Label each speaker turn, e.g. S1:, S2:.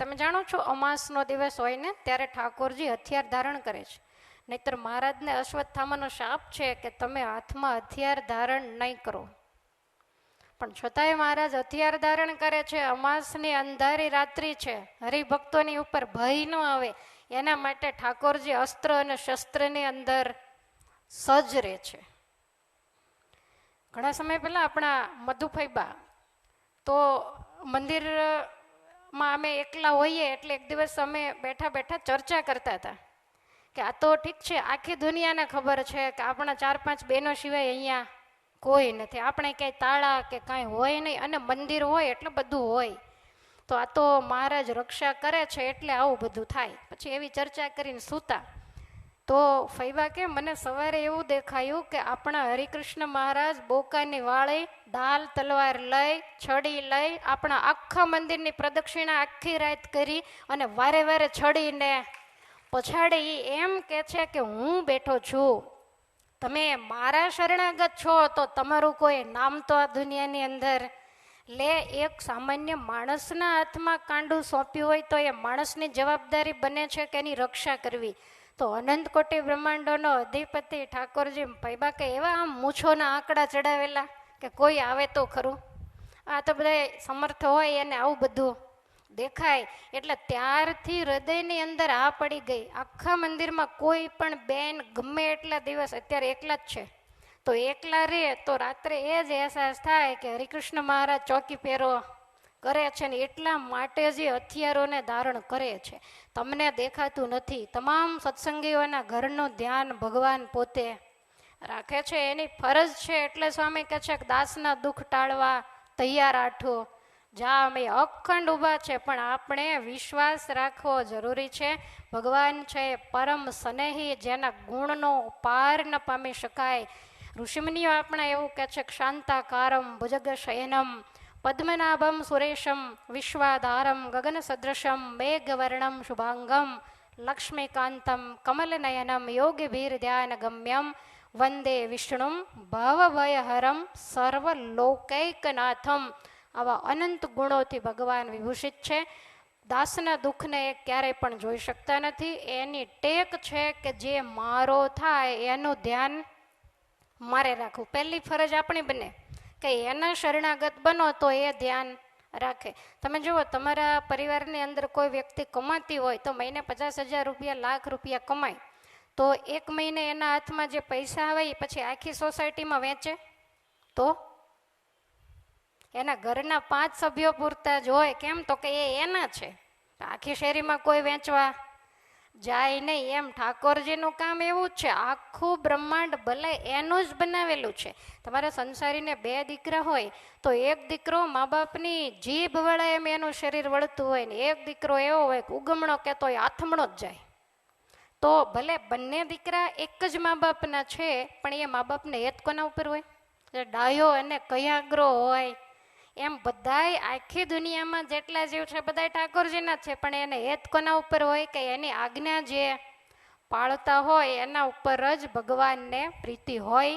S1: તમે જાણો છો, અમાસનો દિવસ હોય ને, ત્યારે ઠાકોરજી હથિયાર ધારણ કરે છે. નહીતર મહારાજને અશ્વત્થામાનો શાપ છે કે તમે હાથમાં હથિયાર ધારણ નહીં કરો. પણ છતાંય મહારાજ હથિયાર ધારણ કરે છે, અમાસની અંધારી રાત્રિ છે, હરિભક્તોની ઉપર ભય ન આવે. એના માટે ઠાકોરજી અસ્ત્ર અને શસ્ત્રની અંદર સજ્જ રહે છે. ઘણા સમય પહેલાં આપણા મધુફૈબા તો મંદિરમાં અમે એકલા હોઈએ એટલે એક દિવસ અમે બેઠા બેઠા ચર્ચા કરતા હતા કે આ તો ઠીક છે, આખી દુનિયાને ખબર છે કે આપણા ચાર પાંચ બહેનો સિવાય અહીંયા કોઈ નથી. આપણે ક્યાંય તાળા કે કાંઈ હોય નહીં અને મંદિર હોય એટલે બધું હોય. તો આ તો મહારાજ રક્ષા કરે છે એટલે આવું બધું થાય. પછી એવી ચર્ચા કરીને સૂતા. તો ફૈબા કે મને સવારે એવું દેખાયું કે આપણા હરિકૃષ્ણ મહારાજ બોકાની વાળી ઢાલ તલવાર લઈ, છડી લઈ, આપણા આખા મંદિરની પ્રદક્ષિણા આખી રાત કરી અને વારે વારે છડીને પછાડી એમ કે છે કે હું બેઠો છું. તમે મારા શરણાગત છો તો તમારું કોઈ નામ તો આ દુનિયાની અંદર. લે, એક સામાન્ય માણસના હાથમાં કાંડું સોંપ્યું હોય તો એ માણસની જવાબદારી બને છે કે એની રક્ષા કરવી. તો અનંત કોટી બ્રહ્માંડોનો અધિપતિ ઠાકોરજી પૈબા કે એવા આમ મૂછોના આંકડા ચડાવેલા કે કોઈ આવે તો ખરું? આ તો બધા સમર્થ હોય એને આવું બધું દેખાય. એટલે ત્યારથી હૃદયની અંદર આ પડી ગઈ. આખા મંદિરમાં કોઈ પણ બેન ગમે એટલા દિવસ અત્યારે એકલા જ છે. તો એકલા રહે તો રાત્રે એ જ અહેસાસ થાય કે હરિકૃષ્ણ મહારાજ ચોકી પહેરો. કરે છે ને એટલા માટે જે હથિયારોને ધારણ કરે છે. તમને દેખાતું નથી. તમામ સત્સંગીઓના ઘરનું ધ્યાન ભગવાન પોતે રાખે છે. એની ફરજ છે એટલે સ્વામી કહે છે કે દાસના દુઃખ ટાળવા તૈયાર આઠો. જા અમે અખંડ ઊભા છે, પણ આપણે વિશ્વાસ રાખવો જરૂરી છે. ભગવાન છે પરમ સ્નેહી, જેના ગુણનો પાર ન પામી શકાય. ઋષિમુનિઓ આપણા એવું કહે છે શાંતાકારમ ભુજગ શયનમ. પદ્મનાભમ સુરેશમ વિશ્વાધારમ ગગન સદૃશમ મેઘવર્ણમ શુભાંગમ લક્ષ્મીકાંતમ કમલનયનમ યોગીભીર ધ્યાન ગમ્યમ વંદે વિષ્ણુમ ભવભયહરમ સર્વલોકૈકનાથમ આવા અનંત ગુણોથી ભગવાન વિભૂષિત છે દાસના દુઃખને એ ક્યારેય પણ જોઈ શકતા નથી એની ટેક છે કે જે મારો થાય એનું ધ્યાન મારે રાખવું પહેલી ફરજ આપણી બને કે એના શરણાગત બનો તો એ ધ્યાન રાખે. તમે જુઓ, તમારા પરિવારની અંદર કોઈ વ્યક્તિ કમાતી હોય તો મહિને પચાસ હજાર રૂપિયા, લાખ રૂપિયા કમાય. તો એક મહિને એના હાથમાં જે પૈસા આવે એ પછી આખી સોસાયટીમાં વેચે? તો? એના ઘરના પાંચ સભ્યો પૂરતા જ હોય. કેમ? તો કે એ એના છે. આખી શેરીમાં કોઈ વેચવા જાય નહીં એમ. ઠાકોરજીનું કામ એવું જ છે. આખું બ્રહ્માંડ ભલે એનું જ બનાવેલું છે. તમારા સંસારીને બે દીકરા હોય તો એક દીકરો મા બાપની જીભ વળે એમ એનું શરીર વળતું હોય ને એક દીકરો એવો હોય કે ઉગમણો કહેતો હોય આથમણો જ જાય. તો ભલે બંને દીકરા એક જ મા બાપના છે, પણ એ મા બાપને હેત કોના ઉપર હોય. ડાયો અને કયાગ્રો હોય. એમ બધાય આખી દુનિયામાં જેટલા જીવ છે, બધાય ઠાકોરજીના છે, પણ એને હેત કોના ઉપર હોય કે એની આજ્ઞા જે પાળતા હોય, એના ઉપર જ ભગવાનને પ્રીતિ હોય?